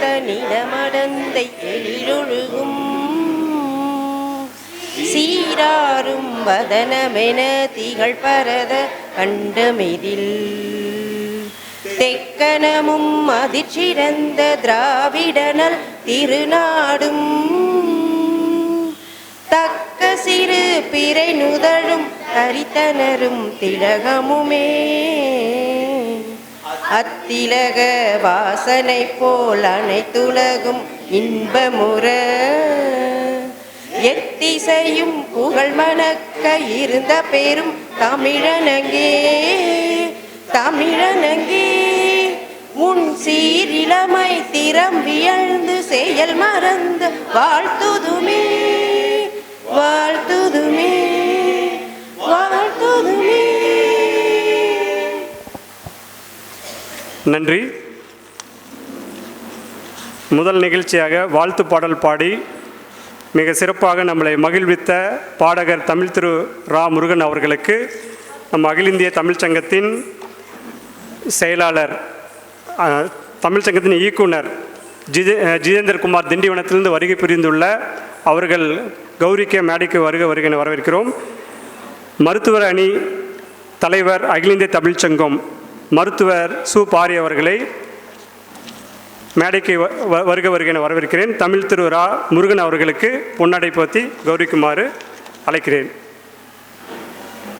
பார்த்த நிலமடந்தை எழிலொழுகும். சீராரும் வதனமென திகழ் பரத கண்டமெதில். தெக்கனமும் அதிர்ச்சிறந்த திராவிடனல் திருநாடும். தக்க சிறு பிறை நுதழும் தரித்தனரும் திலகமுமே. அத்திலக வாசனை போல் அனைத்துலகும் இன்பமுற. எத்திசையும் புகழ் மணக்க இருந்த பெரும் தமிழனங்கே தமிழனங்கே. உன் சீரிளமை திறம் வியழ்ந்து செயல் மறந்து வாழ்த்துதுமே. நன்றி. முதல் நிகழ்ச்சியாக வாழ்த்து பாடல் பாடி மிக சிறப்பாக நம்மளை மகிழ்வித்த பாடகர் தமிழ் திரு ரா முருகன் அவர்களுக்கு நம் அகில இந்திய தமிழ்ச் சங்கத்தின் செயலாளர் தமிழ்ச்சங்கத்தின் சங்கத்தின் இயக்குனர் ஜிதே ஜிதேந்திரகுமார் திண்டிவனத்திலிருந்து வருகை புரிந்துள்ள அவர்கள் கௌரிக்க மேடைக்கு வருக வருகை வரவேற்கிறோம். மருத்துவர் அணி தலைவர் அகில இந்திய தமிழ்ச்சங்கம் மருத்துவர் சு. பாரி அவர்களை மேடைக்கு வ- வ- வருக வருக என வரவேற்கிறேன். தமிழ் திருவரா முருகன் அவர்களுக்கு பொன்னடை போத்தி கௌரிக்குமாறு அழைக்கிறேன்.